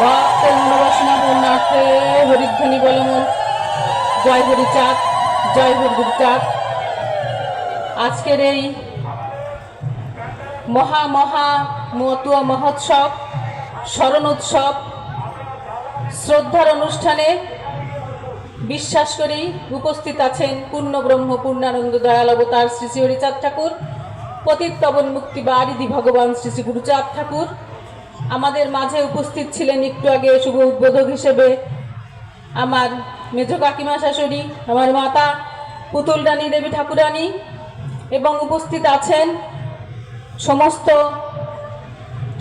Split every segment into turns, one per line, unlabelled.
ভক্তের মনোবাসনা পূর্ণার্থে হরিধ্বনি বলমন জয় হরি চাঁদ জয় হরি চাঁদ আজকের এই মহা মহা মতুয়া মহোৎসব, স্মরণ উৎসব, শ্রদ্ধার অনুষ্ঠানে বিশ্বাস করি উপস্থিত আছেন পূর্ণ ব্রহ্ম, পূর্ণানন্দ, দয়াল অবতার শ্রী শ্রী হরিচাঁদ ঠাকুর, পতিত পবন মুক্তি বা আরিদি ভগবান শ্রী শ্রী গুরুচাঁদ ঠাকুর আমাদের মাঝে উপস্থিত ছিলেন একটু আগে শুভ উদ্বোধক হিসেবে আমার মেজ কাকিমা শাশুড়ি, আমার মাতা পুতুল রানী, দেবী ঠাকুরানী, এবং উপস্থিত আছেন সমস্ত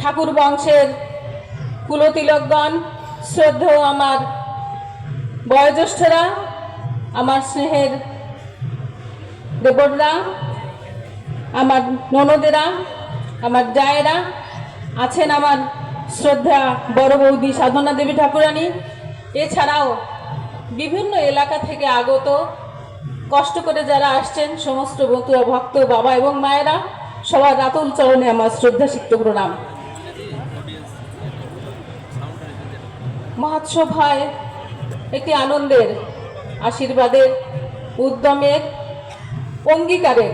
ঠাকুর বংশের কুলতিলকগণ, শ্রদ্ধেয় আমার বয়োজ্যেষ্ঠরা, আমার স্নেহের দেবররা, আমার ননদেরা, আমার জায়েরা আছেন আমার শ্রদ্ধা বড় বৌদি সাধনা দেবী ঠাকুরানী। এছাড়াও বিভিন্ন এলাকা থেকে আগত, কষ্ট করে যারা আসছেন, সমস্ত বতুয়া ভক্ত বাবা এবং মায়েরা, সবার রাতুল চরণে আমার শ্রদ্ধা সিক্ত প্রণাম। মহোৎসব হয় একটি আনন্দের আশীর্বাদের, উদ্যমের, অঙ্গীকারের,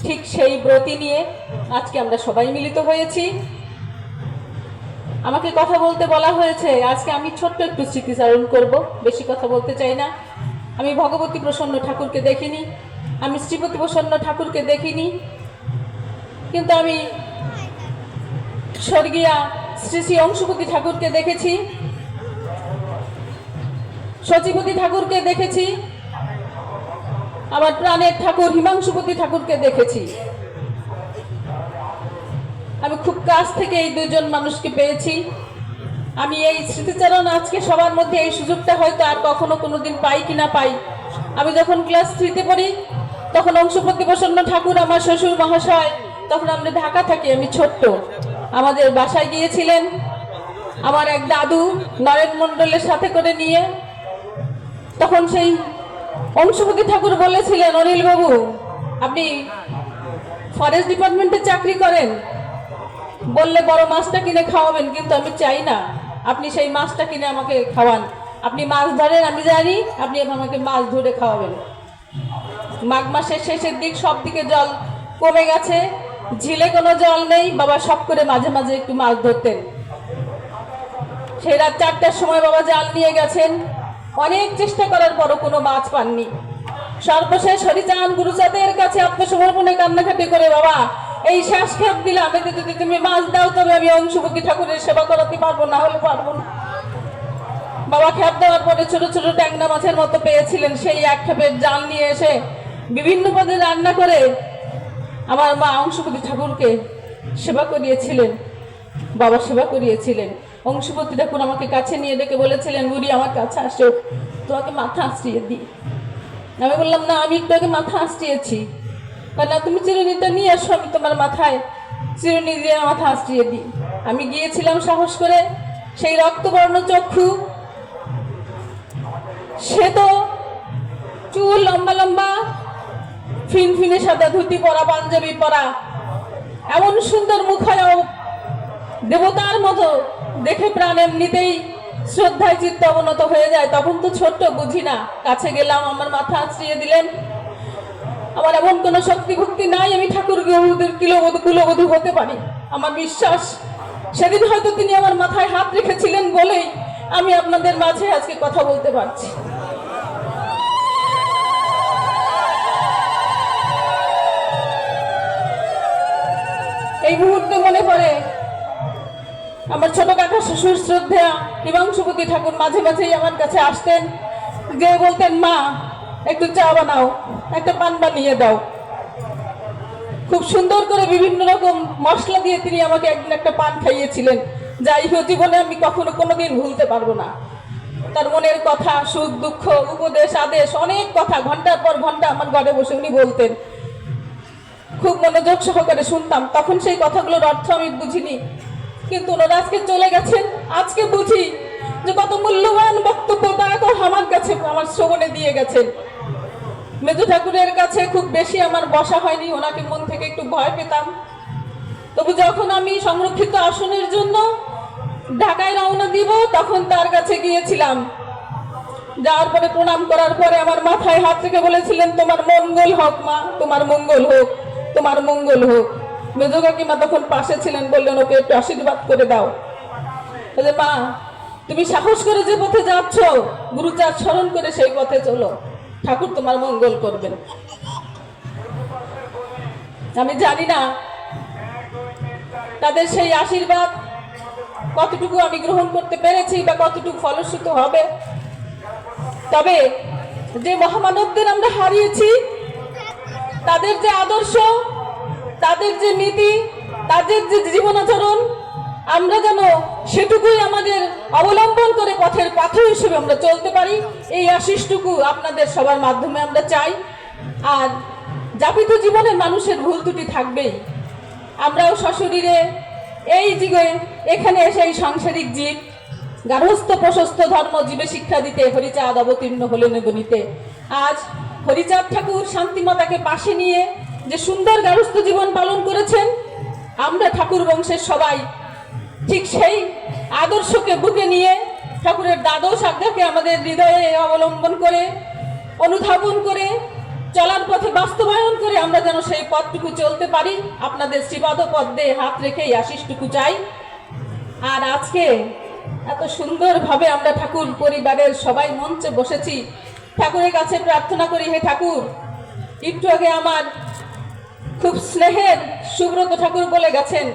ঠিক সেই ব্রতি নিয়ে আজকে আমরা সবাই মিলিত হয়েছি। আমাকে কথা বলতে বলা হয়েছে, আজকে আমি ছোট্ট একটু স্মৃতিচারণ করব, বেশি কথা বলতে চাই না। আমি ভগবতী প্রসন্ন ঠাকুরকে দেখিনি, আমি শ্রীপতি প্রসন্ন ঠাকুরকে দেখিনি, কিন্তু আমি স্বর্গীয়া শ্রী শ্রী অংশুপতি ঠাকুরকে দেখেছি, সচিপতি ঠাকুরকে দেখেছি, আমার প্রাণের ঠাকুর হিমাংশুপতি ঠাকুরকে দেখেছি। আমি খুব কাছ থেকে এই দুজন মানুষকে পেয়েছি। আমি এই স্মৃতিচারণ আজকে সবার মধ্যে এই সুযোগটা হয়তো আর কখনো কোনো দিন পাই কি না পাই। আমি যখন ক্লাস থ্রিতে পড়ি, তখন অংশপতি প্রসন্ন ঠাকুর আমার শ্বশুর মহাশয়, তখন আমরা ঢাকা থাকি, আমি ছোট্ট। আমাদের বাসায় গিয়েছিলেন আমার এক দাদু নরেন মণ্ডলের সাথে করে নিয়ে। তখন সেই অংশপতি ঠাকুর বলেছিলেন অনিল বাবু আপনি ফরেস্ট ডিপার্টমেন্টে চাকরি করেন? বললে বড় মাছটা কিনে খাওয়াবেন, কিন্তু আমি চাই না। আপনি সেই মাছটা কিনে আমাকে খাওয়ান। আপনি মাছ ধরেন, আমি জানি আপনি আমাকে মাছ ধরে খাওয়াবেন। মাঘ মাসের শেষের দিক সব দিকে জল কমে গেছে। ঝিলে কোনো জল নেই, বাবা সব করে মাঝে মাঝে একটু মাছ ধরতেন। সেই রাত চারটার সময় বাবা জাল নিয়ে গেছেন। অনেক চেষ্টা করার পরও কোনো মাছ পাননি। সর্বশেষ হরিচাঁদ গুরুচাঁদের কাছে আত্মসমর্পণে কান্নাকাটি করে, বাবা এই শ্বাস খেপ দিলাম এতে যদি তুমি মাছ দাও, তবে আমি অংশুপতি ঠাকুরের সেবা করাতে পারব, না হলে পারব না। বাবা খেপ দেওয়ার পরে ছোট ছোট ট্যাংরা মাছের মতো পেয়েছিলেন। সেই এক খেপের জাল নিয়ে এসে বিভিন্ন পদে রান্না করে আমার মা অংশুপতি ঠাকুরকে সেবা করিয়েছিলেন। বাবা সেবা করিয়েছিলেন। অংশুপতি ঠাকুর আমাকে কাছে নিয়ে ডেকে বলেছিলেন বুড়ি আমার কাছে আসো। তোমাকে মাথা আশ্রিয়ে দিই। আমি বললাম, না, আমি একটু আগে মাথা আশ্রিয়েছি না, তুমি চিরুনিটা নিয়ে আসো, আমি তোমার মাথায় চিরুনি দিয়ে মাথা আশ্রিয়ে দিই। আমি গিয়েছিলাম সাহস করে সেই রক্তবর্ণ চক্ষু। সে তো চুল লম্বা লম্বা, ফিনফিনে সাদা ধুতি পরা, পাঞ্জাবি পরা। এমন সুন্দর মুখায় দেবতার মতো দেখে প্রাণ এমনিতেই শ্রদ্ধায় চিত্ত অবনত হয়ে যায়। তখন তো ছোট্ট বুঝি না, কাছে গেলাম, আমার মাথা আশ্রিয়ে দিলেন। আমার এমন কোনো শক্তি ভক্তি নাই, আমি ঠাকুর গৌরদের কিলোবধূ কুলবধূ হতে পারি। আমার বিশ্বাস, সেদিন হয়তো তিনি আমার মাথায় হাত রেখেছিলেন বলেই আমি আপনাদের মাঝে আজকে কথা বলতে পারছি। এই মুহূর্তে মনে পড়ে, আমার ছোট কাকা শ্বশুর শ্রদ্ধা হিমাংশুপতি ঠাকুর মাঝে মাঝেই আমার কাছে আসতেন, যে বলতেন, মা একটু চা বানাও, একটা পান বানিয়ে দাও। খুব সুন্দর করে বিভিন্ন রকম মশলা দিয়ে তিনি আমাকে একদিন একটা পান খাইয়েছিলেন। যাই হোক, জীবনে আমি কখনো কোনোদিন ভুলতে পারব না। তার মনের কথা, সুখ, দুঃখ, উপদেশ, আদেশ, অনেক কথা, ঘণ্টার পর ঘণ্টা আমার ঘরে বসে উনি বলতেন। খুব মনোযোগ সহকারে শুনতাম। তখন সেই কথাগুলোর অর্থ আমি বুঝিনি। কিন্তু ওনারা আজকে চলে গেছেন, আজকে আমার শ্রবণে দিয়ে গেছেন মেজু ঠাকুরের কাছে খুব বেশি আমার বসা হয়নি, ওনাকে মন থেকে একটু ভয় পেতাম। তবু যখন আমি সংরক্ষিত আসনের জন্য ঢাকায় রওনা দিব, তখন তার কাছে গিয়েছিলাম। যাওয়ার পরে, প্রণাম করার পরে আমার মাথায় হাত রেখে বলেছিলেন, তোমার মঙ্গল হোক মা, তোমার মঙ্গল হোক, তোমার মঙ্গল হোক। মেজো কাকিমা তখন পাশে ছিলেন, বললেন, ওকে একটু আশীর্বাদ করে দাও। মা তুমি সাহস করে যে পথে যাচ্ছ গুরুচার স্মরণ করে সেই পথে চলো। ঠাকুর তোমার মঙ্গল করবেন। আমি জানি না তাদের সেই আশীর্বাদ কতটুকু আমি গ্রহণ করতে পেরেছি বা কতটুকু ফলশ্রুত হবে। তবে যে মহামানবদের আমরা হারিয়েছি, তাদের যে আদর্শ, তাদের যে নীতি, তাদের যে জীবনাচরণ আমরা যেন সেটুকুই আমাদের অবলম্বন করে পথের পাথর হিসেবে আমরা চলতে পারি। এই আশিসটুকু আপনাদের সবার মাধ্যমে আমরা চাই। আর যাপিত জীবনে মানুষের ভুল ত্রুটি থাকবেই। আমরাও সশরীরে এই জীবে এখানে এসে এই সাংসারিক জীব, গার্হস্থ, প্রশস্ত ধর্ম, জীবে শিক্ষা দিতে, হরিচাঁদ অবতীর্ণ হলেন গণিতে আজ হরিচাঁদ ঠাকুর শান্তিমাতাকে পাশে নিয়ে যে সুন্দর গার্হস্থ জীবন পালন করেছেন, আমরা ঠাকুর বংশের সবাই ঠিক সেই আদর্শকে বুকে নিয়ে ঠাকুরের দ্বাদশ আজ্ঞাকে আমাদের হৃদয়ে অবলম্বন করে, অনুধাবন করে, চলার পথে বাস্তবায়ন করে আমরা যেন সেই পথটুকু চলতে পারি। আপনাদের শ্রীপাদ পদ্মে হাত রেখে আশিসটুকু চাই। আর আজকে এত সুন্দরভাবে আমরা ঠাকুর পরিবারের সবাই মঞ্চে বসেছি। ঠাকুরের কাছে প্রার্থনা করি, হে ঠাকুর, একটু আগে আমার খুব স্নেহের সুব্রত ঠাকুর বলে গেছেন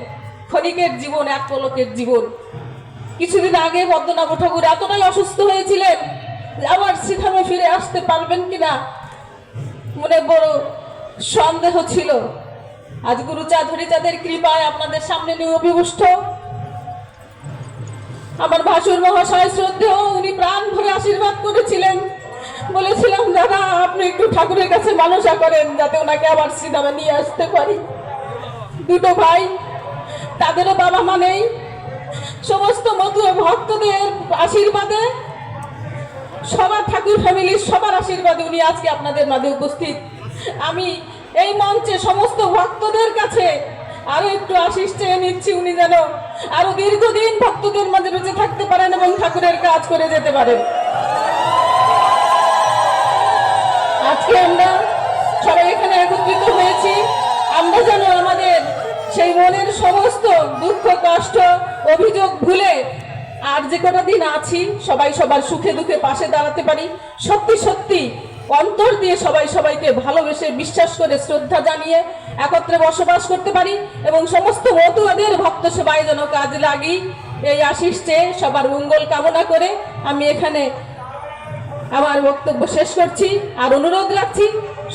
ক্ষণিকের জীবন, এক পলকের জীবন। কিছুদিন আগে পদ্মনাভ ঠাকুর এতটাই অসুস্থ হয়েছিলেন, আবার সেখানে ফিরে আসতে পারবেন কিনা? মনে বড় সন্দেহ ছিল। আজ গুরুচাঁদ হরিচাঁদের কৃপায় আপনাদের সামনে নিয়ে অভিভূষ্ট। আমার ভাসুর মহাশয় শ্রদ্ধেয়, উনি প্রাণ ভরে আশীর্বাদ করেছিলেন। বলেছিলাম, দাদা, আপনি একটু ঠাকুরের কাছে মানসা করেন, যাতে ওনাকে আবার শ্রীধামে নিয়ে আসতে পারি। দুটো ভাই তাদেরও বাবা মা নেই। সমস্ত মধু ভক্তদের আশীর্বাদে সবার ঠাকুর ফ্যামিলির সবার আশীর্বাদে উনি আজকে আপনাদের মাঝে উপস্থিত। আমি এই মঞ্চে সমস্ত ভক্তদের কাছে আরও একটু আশিস চেয়ে নিচ্ছি, উনি যেন আরও দীর্ঘদিন ভক্তদের মাঝে বেঁচে থাকতে পারেন এবং ঠাকুরের কাজ করে যেতে পারেন। আজকে আমরা সবাই এখানে একত্রিত হয়েছি। আমরা যেন আমাদের সেই মনের সমস্ত দুঃখ, কষ্ট, অভিযোগ ভুলে আর যে কটা দিন আছি, সবাই সবার সুখে দুঃখে পাশে দাঁড়াতে পারি। সত্যি সত্যি, অন্তর দিয়ে সবাই সবাইকে ভালোবেসে বিশ্বাস করে, শ্রদ্ধা জানিয়ে একত্রে বসবাস করতে পারি এবং সমস্ত মতুয়াদের ভক্ত সেবায় যেন কাজ লাগি। এই আশিস চেয়ে সবার মঙ্গল কামনা করে আমি এখানে আমার বক্তব্য শেষ করছি আর অনুরোধ রাখছি,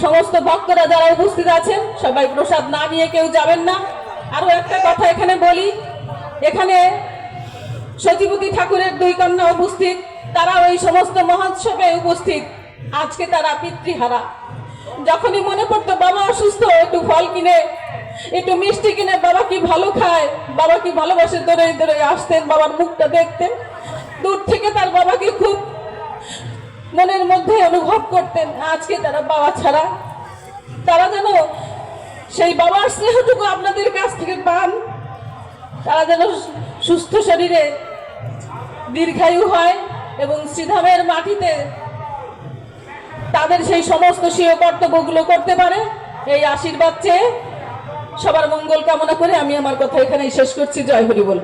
সমস্ত ভক্তরা যারা উপস্থিত আছেন, সবাই প্রসাদ না নিয়ে কেউ যাবেন না। আরও একটা কথা এখানে বলি। এখানে সচিবতী ঠাকুরের দুই কন্যা উপস্থিত তারা ওই সমস্ত মহোৎসবে উপস্থিত। আজকে তারা পিতৃহারা। যখনই মনে পড়তো, বাবা অসুস্থ, একটু ফল কিনে, একটু মিষ্টি কিনে, বাবা কি ভালো খায়, বাবা কি ভালোবাসে? দৌড়ে দৌড়ে আসতেন, বাবার মুখটা দেখতেন। দূর থেকে তার বাবাকে খুব মনের মধ্যে অনুভব করতেন, আজকে তারা বাবা ছাড়া, তারা যেন সেই বাবার স্নেহটুকু আপনাদের কাছ থেকে পান। তারা যেন সুস্থ শরীরে দীর্ঘায়ু হয় এবং শ্রীধামের মাটিতে তাদের সেই সমস্ত স্বীয় কর্তব্যগুলো করতে পারে। এই আশীর্বাদ চেয়ে সবার মঙ্গল কামনা করে আমি আমার কথা এখানেই শেষ করছি। জয় হরি বল।